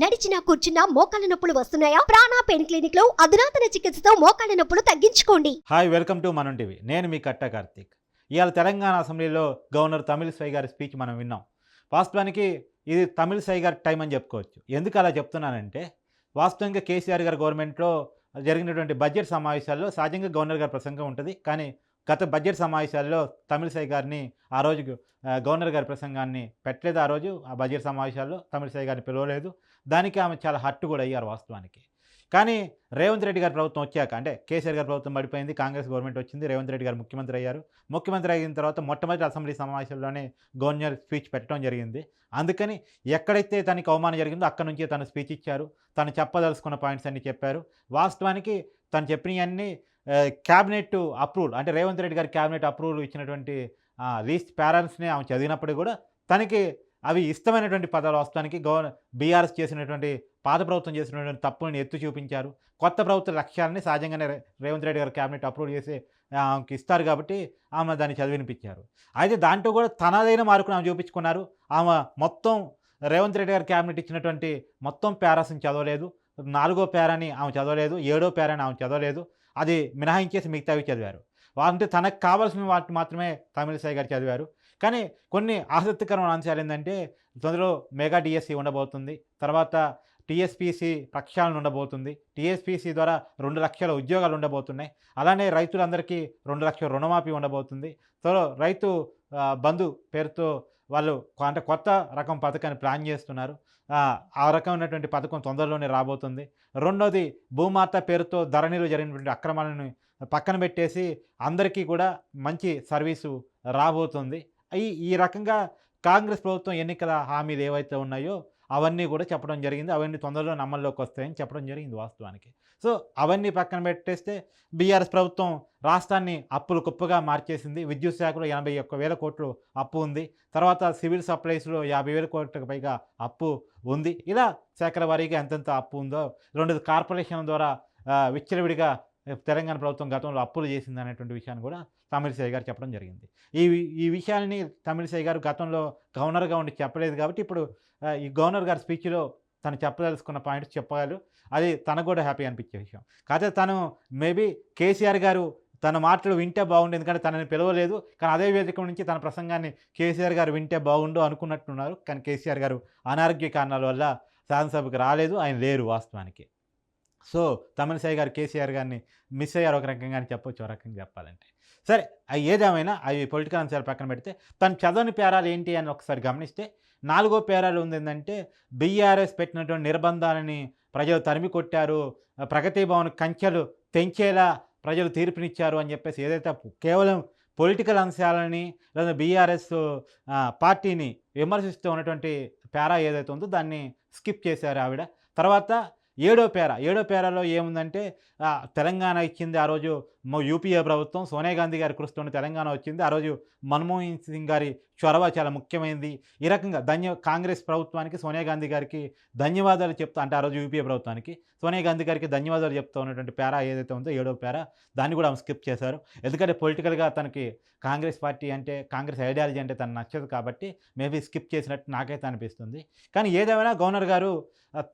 నడిచినా కూర్చున్నా మోకాళ్ళ నొప్పులు వస్తున్నాయా? ప్రాణా పెయిన్ క్లినిక్లో అధునాతన చికిత్సతో మోకాళ్ళ నొప్పులు తగ్గించుకోండి. Hi welcome to Manam TV. నేను మీ కట్ట కార్తీక్. ఇవాళ తెలంగాణ అసెంబ్లీలో గవర్నర్ తమిళిసై గారి స్పీచ్ మనం విన్నాం. వాస్తవానికి ఇది తమిళిసై గారి టైం అని చెప్పుకోవచ్చు. ఎందుకు అలా చెప్తున్నానంటే వాస్తవంగా కేసీఆర్ గారి గవర్నమెంట్లో జరిగినటువంటి బడ్జెట్ సమావేశాల్లో సహజంగా గవర్నర్ గారి ప్రసంగం ఉంటుంది. కానీ గత బడ్జెట్ సమావేశాల్లో తమిళసై గారిని ఆ రోజు గవర్నర్ గారి ప్రసంగాన్ని పెట్టలేదు. ఆ రోజు ఆ బడ్జెట్ సమావేశాల్లో తమిళసై గారిని పిలవలేదు. దానికి ఆమె చాలా హట్టు కూడా అయ్యారు వాస్తవానికి. కానీ రేవంత్ రెడ్డి గారి ప్రభుత్వం వచ్చాక అంటే కేసీఆర్ గారి ప్రభుత్వం పడిపోయింది కాంగ్రెస్ గవర్నమెంట్ వచ్చింది రేవంత్ రెడ్డి గారు ముఖ్యమంత్రి అయ్యారు. ముఖ్యమంత్రి అయిన తర్వాత మొట్టమొదటి అసెంబ్లీ సమావేశంలోనే గవర్నర్ స్పీచ్ పెట్టడం జరిగింది. అందుకని ఎక్కడైతే తనకి అవమానం జరిగిందో అక్కడ నుంచే తను స్పీచ్ ఇచ్చారు. తను చెప్పదలుచుకున్న పాయింట్స్ అన్ని చెప్పారు. వాస్తవానికి తను చెప్పినవన్నీ క్యాబినెట్ అప్రూవల్ అంటే రేవంత్ రెడ్డి గారి క్యాబినెట్ అప్రూవల్ ఇచ్చినటువంటి లీస్ట్ పేరెంట్స్ని ఆమె చదివినప్పుడు కూడా తనకి అవి ఇష్టమైనటువంటి పదాలు వస్తానికి గవర్న బీఆర్ఎస్ చేసినటువంటి పాత ప్రభుత్వం చేసినటువంటి తప్పులను ఎత్తు చూపించారు. కొత్త ప్రభుత్వ లక్ష్యాలని సహజంగానే రేవంత్ రెడ్డి గారు క్యాబినెట్ అప్రూవ్ చేసి ఆమెకి ఇస్తారు కాబట్టి ఆమె దాన్ని చదివినిపించారు. అయితే దాంట్లో కూడా తనదైన మార్కును ఆమె చూపించుకున్నారు. ఆమె మొత్తం రేవంత్ రెడ్డి గారు క్యాబినెట్ ఇచ్చినటువంటి మొత్తం పేరాస్ని చదవలేదు. నాలుగో పేరాని ఆమె చదవలేదు. ఏడో పేరాని ఆమె చదవలేదు. అది మినహాయించేసి మిగతావి చదివారు. అంటే తనకు కావాల్సిన వాటిని మాత్రమే తమిళసాయి గారు చదివారు. కానీ కొన్ని ఆసక్తికరమైన అంశాలు ఏంటంటే తొందరలో మెగా డిఎస్సి ఉండబోతుంది. తర్వాత టీఎస్పీసీ ప్రక్షాళన ఉండబోతుంది. టీఎస్పీసీ ద్వారా రెండు లక్షల ఉద్యోగాలు ఉండబోతున్నాయి. అలానే రైతులందరికీ రెండు లక్షల రుణమాఫీ ఉండబోతుంది. త్వరలో రైతు బంధు పేరుతో వాళ్ళు అంటే కొత్త రకం పథకాన్ని ప్లాన్ చేస్తున్నారు. ఆ, ఆ రకమైనటువంటి పథకం తొందరలోనే రాబోతుంది. రెండోది భూమాత పేరుతో ధరణిలో జరిగినటువంటి అక్రమాలను పక్కన పెట్టేసి అందరికీ కూడా మంచి సర్వీసు రాబోతుంది. ఈ ఈ రకంగా కాంగ్రెస్ ప్రభుత్వం ఎన్నికల హామీలు ఏవైతే ఉన్నాయో అవన్నీ కూడా చెప్పడం జరిగింది. అవన్నీ తొందరలో అమల్లోకి వస్తాయని చెప్పడం జరిగింది వాస్తవానికి. సో అవన్నీ పక్కన పెట్టేస్తే బీఆర్ఎస్ ప్రభుత్వం రాష్ట్రాన్ని అప్పులు కుప్పగా మార్చేసింది. విద్యుత్ శాఖలో ఎనభై ఒక్క వేల కోట్లు అప్పు ఉంది. తర్వాత సివిల్ సప్లైస్లో యాభై వేల కోట్లకు పైగా అప్పు ఉంది. ఇలా శాఖల వారీగా ఎంతెంత అప్పు ఉందో రెండు కార్పొరేషన్ ద్వారా విచ్చలవిడిగా తెలంగాణ ప్రభుత్వం గతంలో అప్పులు చేసింది అనేటువంటి విషయాన్ని కూడా తమిళిసై గారు చెప్పడం జరిగింది. ఈ ఈ విషయాన్ని తమిళిసై గారు గతంలో గవర్నర్గా ఉండి చెప్పలేదు కాబట్టి ఇప్పుడు ఈ గవర్నర్ గారి స్పీచ్లో తను చెప్పదలుచుకున్న పాయింట్స్ చెప్పగలరు. అది తనకు కూడా హ్యాపీ అనిపించే విషయం. కాకపోతే తను మేబీ కేసీఆర్ గారు తన మాటలు వింటే బాగుండు ఎందుకంటే తనని పిలవలేదు. కానీ అదే వేదిక నుంచి తన ప్రసంగాన్ని కేసీఆర్ గారు వింటే బాగుండు అనుకున్నట్టున్నారు. కానీ కేసీఆర్ గారు అనారోగ్య కారణాల వల్ల శాసనసభకు రాలేదు. ఆయన లేరు వాస్తవానికి. సో తమిళసాయి గారు కేసీఆర్ గారిని మిస్ అయ్యారు ఒక రకంగా అని చెప్పొచ్చు ఒక రకంగా చెప్పాలంటే. సరే అవి ఏదేమైనా అవి పొలిటికల్ అంశాలు పక్కన పెడితే తను చదవని పేరాలు ఏంటి అని ఒకసారి గమనిస్తే నాలుగో పేరాలు ఉంది ఏంటంటే బీఆర్ఎస్ పెట్టినటువంటి నిర్బంధాలని ప్రజలు తరిమి కొట్టారు ప్రగతి భవన్ కంచెలు తెంచేలా ప్రజలు తీర్పునిచ్చారు అని చెప్పేసి ఏదైతే కేవలం పొలిటికల్ అంశాలని లేదా బీఆర్ఎస్ పార్టీని విమర్శిస్తూ ఉన్నటువంటి పేరా ఏదైతే ఉందో దాన్ని స్కిప్ చేశారు ఆవిడ. తర్వాత ఏడో పేర ఏడో పేరాలో ఏముందంటే తెలంగాణ ఇచ్చింది ఆ రోజు యూపీఏ ప్రభుత్వం సోనియా గాంధీ గారి కృషితోనే తెలంగాణ వచ్చింది. ఆ రోజు మన్మోహన్ సింగ్ గారి చొరవ చాలా ముఖ్యమైనది ఈ రకంగా ధన్య కాంగ్రెస్ ప్రభుత్వానికి సోనియా గాంధీ గారికి ధన్యవాదాలు చెప్తా అంటే ఆ రోజు యూపీఏ ప్రభుత్వానికి సోనియా గాంధీ గారికి ధన్యవాదాలు చెప్తూ ఉన్నటువంటి పేరా ఏదైతే ఉందో ఏడో పేరా దాన్ని కూడా ఆమె స్కిప్ చేశారు. ఎందుకంటే పొలిటికల్గా తనకి కాంగ్రెస్ పార్టీ అంటే కాంగ్రెస్ ఐడియాలజీ అంటే తను నచ్చదు కాబట్టి మేబీ స్కిప్ చేసినట్టు నాకైతే అనిపిస్తుంది. కానీ ఏదేమైనా గవర్నర్ గారు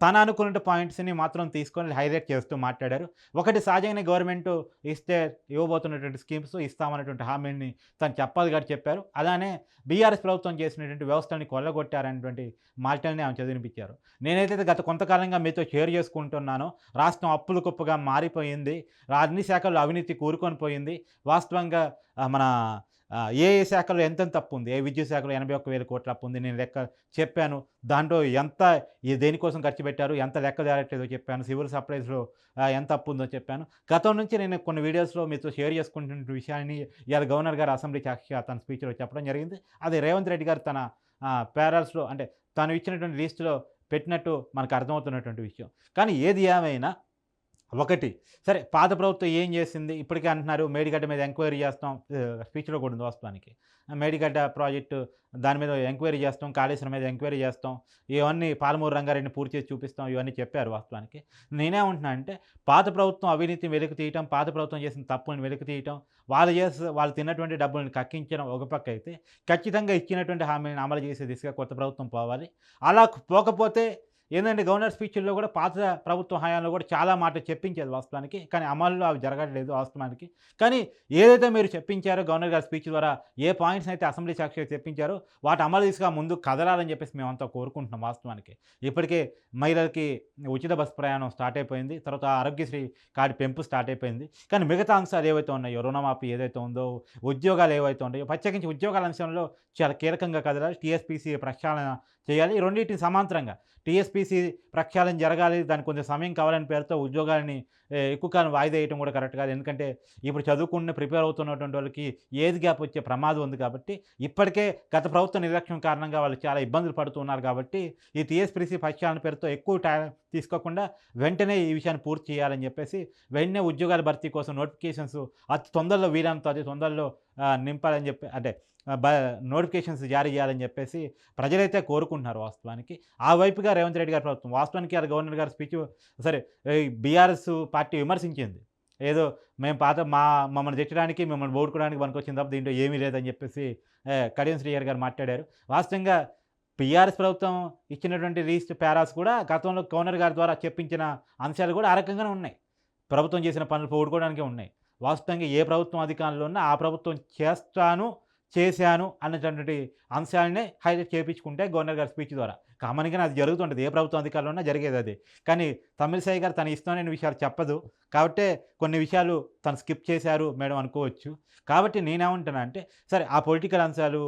తన అనుకున్న పాయింట్స్ని మాత్రం తీసుకొని హైలైట్ చేస్తూ మాట్లాడారు. ఒకటి సహజంగానే గవర్నమెంట్ ఇస్తే ఇవ్వబోతున్నటువంటి స్కీమ్స్ ఇస్తామన్నటువంటి హామీని తను చెప్పాలి గారు చెప్పారు. అలానే బీఆర్ఎస్ ప్రభుత్వం చేసినటువంటి వ్యవస్థని కొల్లగొట్టారనేటువంటి మాటల్ని ఆమె చదివినిపించారు. నేనైతే గత కొంతకాలంగా మీతో షేర్ చేసుకుంటున్నాను. రాష్ట్రం అప్పులు కుప్పగా మారిపోయింది. అన్ని శాఖల్లో అవినీతి కూరుకొని పోయింది. వాస్తవంగా మన ఏ ఏ శాఖలో ఎంతెంత తప్పు ఉంది ఏ విద్యుత్ శాఖలో ఎనభై ఒక్క వేల కోట్ల అప్పు ఉంది నేను లెక్క చెప్పాను. దాంట్లో ఎంత దేనికోసం ఖర్చు పెట్టారు? ఎంత లెక్క తేరట్లేదో చెప్పాను. సివిల్ సప్లైస్లో ఎంత అప్పు ఉందో చెప్పాను. గతం నుంచి నేను కొన్ని వీడియోస్లో మీతో షేర్ చేసుకుంటున్న విషయాన్ని ఇవాళ గవర్నర్ గారు అసెంబ్లీ సాక్షిగా తన స్పీచ్లో చెప్పడం జరిగింది. అది రేవంత్ రెడ్డి గారు తన పేరాల్స్లో అంటే తను ఇచ్చినటువంటి లిస్టులో పెట్టినట్టు మనకు అర్థమవుతున్నటువంటి విషయం. కానీ ఏది ఏమైనా ఒకటి. సరే పాత ప్రభుత్వం ఏం చేసింది? ఇప్పటికే అంటున్నారు మేడిగడ్డ మీద ఎంక్వైరీ చేస్తాం స్పీచ్లో కూడా ఉంది వాస్తవానికి. మేడిగడ్డ ప్రాజెక్టు దాని మీద ఎంక్వైరీ చేస్తాం కాళేశ్వరం మీద ఎంక్వైరీ చేస్తాం ఇవన్నీ పాలమూరు రంగారెడ్డిని పూర్తి చేసి చూపిస్తాం ఇవన్నీ చెప్పారు వాస్తవానికి. నేనేమంటున్నా అంటే పాత ప్రభుత్వం అవినీతిని వెలికి తీయటం పాత ప్రభుత్వం చేసిన తప్పులను వెలికి తీయటం వాళ్ళు చేసి వాళ్ళు తిన్నటువంటి డబ్బులను కక్కించడం ఒక పక్క అయితే ఖచ్చితంగా ఇచ్చినటువంటి హామీని అమలు చేసే దిశగా కొత్త ప్రభుత్వం పోవాలి. అలా పోకపోతే ఏంటంటే గవర్నర్ స్పీచ్ల్లో కూడా పాత ప్రభుత్వ హయాంలో కూడా చాలా మాటలు చెప్పించేది వాస్తవానికి. కానీ అమల్లో అవి జరగట్లేదు వాస్తవానికి. కానీ ఏదైతే మీరు చెప్పించారో గవర్నర్ గారి స్పీచ్ ద్వారా ఏ పాయింట్స్ అయితే అసెంబ్లీ సాక్షిగా చెప్పించారో వాటి అమలు దిశగా ముందు కదలాలని చెప్పేసి మేమంతా కోరుకుంటున్నాం వాస్తవానికి. ఇప్పటికే మహిళలకి ఉచిత బస్సు ప్రయాణం స్టార్ట్ అయిపోయింది. తర్వాత ఆరోగ్యశ్రీ కార్డు పెంపు స్టార్ట్ అయిపోయింది. కానీ మిగతా అంశాలు ఏవైతే ఉన్నాయో రుణమాఫీ ఏదైతే ఉందో ఉద్యోగాలు ఏవైతే ఉన్నాయో ప్రత్యేకించి ఉద్యోగాల అంశంలో చాలా కీలకంగా కదలాలి. టీఎస్పీసీ ప్రక్షాళన చేయాలి. ఈ రెండింటిని సమాంతరంగా. టీఎస్పీసీ ప్రక్షాళన జరగాలి. దానికి కొంచెం సమయం కావాలని పేరుతో ఉద్యోగాలని ఎక్కువ కాలం వాయిదా వేయడం కూడా కరెక్ట్ కాదు. ఎందుకంటే ఇప్పుడు చదువుకున్న ప్రిపేర్ అవుతున్నటువంటి వాళ్ళకి ఏజ్ గ్యాప్ వచ్చే ప్రమాదం ఉంది కాబట్టి ఇప్పటికే గత ప్రభుత్వ నిర్లక్ష్యం కారణంగా వాళ్ళు చాలా ఇబ్బందులు పడుతున్నారు కాబట్టి ఈ టీఎస్పీసీ ప్రక్షాళన పేరుతో ఎక్కువ టైం తీసుకోకుండా వెంటనే ఈ విషయాన్ని పూర్తి చేయాలని చెప్పేసి వెంటనే ఉద్యోగాల భర్తీ కోసం నోటిఫికేషన్స్ అతి తొందరలో వీలంతో అతి తొందరలో నింపాలని చెప్పి అంటే బ నోటిఫికేషన్స్ జారీ చేయాలని చెప్పేసి ప్రజలైతే కోరుకుంటున్నారు వాస్తవానికి. ఆ వైపుగా రేవంత్ రెడ్డి గారి ప్రభుత్వం వాస్తవానికి ఆ గవర్నర్ గారి స్పీచ్ సరే బీఆర్ఎస్ పార్టీ విమర్శించింది. ఏదో మేము పాత మా మమ్మల్ని తిట్టడానికి మిమ్మల్ని ఓడుకోవడానికి పనికొచ్చింది తప్ప దీంట్లో ఏమీ లేదని చెప్పేసి కడియం శ్రీహర్ గారు మాట్లాడారు. వాస్తవంగా పిఆర్ఎస్ ప్రభుత్వం ఇచ్చినటువంటి లీస్ట్ పారాస్ కూడా గతంలో గవర్నర్ గారి ద్వారా చెప్పించిన అంశాలు కూడా ఆ రకంగానే ఉన్నాయి. ప్రభుత్వం చేసిన పనులు పోగొట్టుకోవడానికే ఉన్నాయి. వాస్తవంగా ఏ ప్రభుత్వం అధికారంలో ఉన్నా ఆ ప్రభుత్వం చేస్తాను చేశాను అన్నటువంటి అంశాలనే హైలైట్ చేయించుకుంటే గవర్నర్ గారి స్పీచ్ ద్వారా. కామన్గానే అది జరుగుతుంటుంది. ఏ ప్రభుత్వం అధికారంలో ఉన్నా జరిగేది అది. కానీ తమిళసాయి గారు తన ఇష్టమైన విషయాలు చెప్పదు. కాబట్టే కొన్ని విషయాలు తను స్కిప్ చేశారు మేడం అనుకోవచ్చు. కాబట్టి నేనేమంటున్నా అంటే సరే ఆ పొలిటికల్ అంశాలు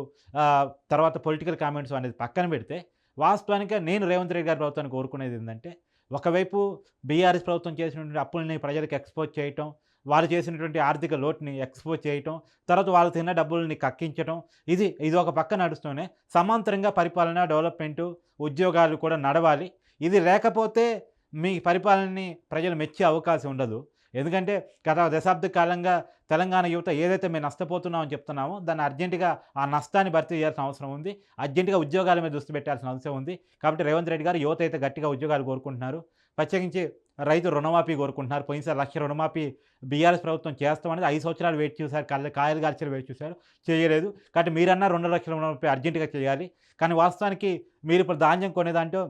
తర్వాత పొలిటికల్ కామెంట్స్ అనేది పక్కన పెడితే వాస్తవానికి నేను రేవంత్ రెడ్డి గారి ప్రభుత్వాన్ని కోరుకునేది ఏంటంటే ఒకవైపు బీఆర్ఎస్ ప్రభుత్వం చేసినటువంటి అప్పుల్ని ప్రజలకు ఎక్స్పోజ్ చేయటం వారు చేసినటువంటి ఆర్థిక లోటుని ఎక్స్పోజ్ చేయటం తర్వాత వాళ్ళు తిన్న డబ్బుల్ని కక్కించటం ఇది ఇది ఒక పక్క నడుస్తూనే సమాంతరంగా పరిపాలన డెవలప్మెంటు ఉద్యోగాలు కూడా నడవాలి. ఇది లేకపోతే మీ పరిపాలనని ప్రజలు మెచ్చే అవకాశం ఉండదు. ఎందుకంటే గత దశాబ్ద కాలంగా తెలంగాణ యువత ఏదైతే మేము నష్టపోతున్నామని చెప్తున్నామో దాన్ని అర్జెంటుగా ఆ నష్టాన్ని భర్తీ చేయాల్సిన అవసరం ఉంది. అర్జెంటుగా ఉద్యోగాల మీద దృష్టి పెట్టాల్సిన అవసరం ఉంది. కాబట్టి రేవంత్ రెడ్డి గారు యువత అయితే గట్టిగా ఉద్యోగాలు కోరుకుంటున్నారు. ప్రత్యేకించి రైతు రుణమాఫీ కోరుకుంటున్నారు. పోయినసారి లక్ష రుణమాఫీ బీఆర్ఎస్ ప్రభుత్వం చేస్తామనేది ఐదు సంవత్సరాలు వెయిట్ చూశారు. కళ్ళ కాయలు కాల్చలు వెయిట్ చూశారు. చేయలేదు. కాబట్టి మీరన్నా రెండు లక్షల రుణమాఫీ అర్జెంటుగా చేయాలి. కానీ వాస్తవానికి మీరు ఇప్పుడు ధాన్యం కొనేదాంట్లో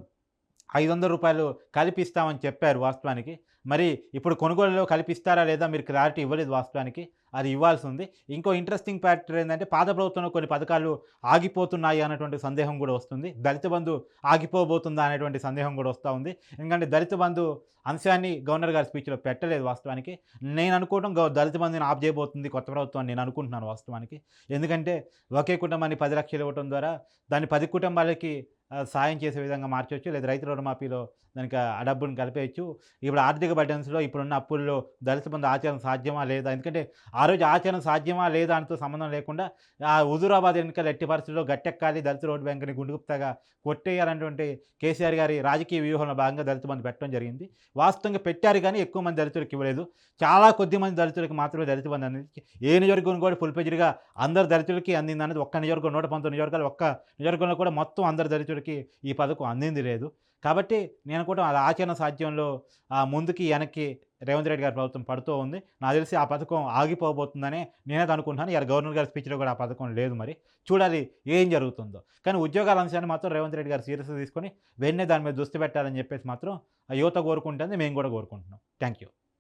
ఐదు వందల రూపాయలు కల్పిస్తామని చెప్పారు వాస్తవానికి. మరి ఇప్పుడు కొనుగోలులో కల్పిస్తారా లేదా మీరు క్లారిటీ ఇవ్వలేదు వాస్తవానికి. అది ఇవ్వాల్సి ఉంది. ఇంకో ఇంట్రెస్టింగ్ ఫ్యాక్టర్ ఏంటంటే పాత ప్రభుత్వంలో కొన్ని పథకాలు ఆగిపోతున్నాయి అన్నటువంటి సందేహం కూడా వస్తుంది. దళిత బంధు ఆగిపోబోతుందా అనేటువంటి సందేహం కూడా వస్తూ ఉంది. ఎందుకంటే దళిత బంధు అంశాన్ని గవర్నర్ గారి స్పీచ్లో పెట్టలేదు వాస్తవానికి. నేను అనుకోవడం దళిత బంధుని ఆఫ్ చేయబోతుంది కొత్త ప్రభుత్వం అని నేను అనుకుంటున్నాను వాస్తవానికి. ఎందుకంటే ఒకే కుటుంబాన్ని పది లక్షలు ఇవ్వడం ద్వారా దాన్ని పది కుటుంబాలకి సాయం చేసే విధంగా మార్చవచ్చు లేదా రైతు రుణమాఫీలో దానికి ఆ డబ్బును కలిపేయచ్చు. ఇప్పుడు ఆర్థిక బడ్డెన్స్లో ఇప్పుడున్న అప్పుల్లో దళిత బంధు ఆచరణ సాధ్యమా లేదా? ఎందుకంటే ఆ రోజు ఆచరణ సాధ్యమా లేదా అంటూ సంబంధం లేకుండా ఆ హుజూరాబాద్ ఎన్నికల ఎట్టి పరిస్థితుల్లో గట్టెక్కాలి దళిత రోడ్డు బ్యాంకుని గుండుగుప్తగా కొట్టేయాలన్నటువంటి కేసీఆర్ గారి రాజకీయ వ్యూహంలో భాగంగా దళిత బంధు పెట్టడం జరిగింది. వాస్తవంగా పెట్టారు కానీ ఎక్కువ మంది దళితులకు ఇవ్వలేదు. చాలా కొద్ది మంది దళితులకు మాత్రమే దళిత బంధు అనేది ఏ నియోజకవర్గం కూడా ఫుల్ పేజీగా అందరు దళితులకి అందింది అనేది ఒక్క నియోజకవర్గం నూట పంతొమ్మిది నియోజకవర్గాలు ఒక్క నియోజకవర్గంలో కూడా మొత్తం అందరు దళితులకి ఈ పథకం అందింది లేదు. కాబట్టి నేను కూడా అది ఆచరణ సాధ్యంలో ముందుకి వెనక్కి రేవంత్ రెడ్డి గారి ప్రభుత్వం పడుతూ ఉంది. నాకు తెలిసి ఆ పథకం ఆగిపోబోతుందనే నేనే అనుకుంటున్నాను. ఇలా గవర్నర్ గారి స్పీచ్లో కూడా ఆ పథకం లేదు మరి. చూడాలి ఏం జరుగుతుందో. కానీ ఉద్యోగాల అంశాన్ని మాత్రం రేవంత్ రెడ్డి గారు సీరియస్గా తీసుకొని వెన్నే దాని మీద దృష్టి పెట్టాలని చెప్పేసి మాత్రం యువత కోరుకుంటుంది. మేము కూడా కోరుకుంటున్నాం. Thank you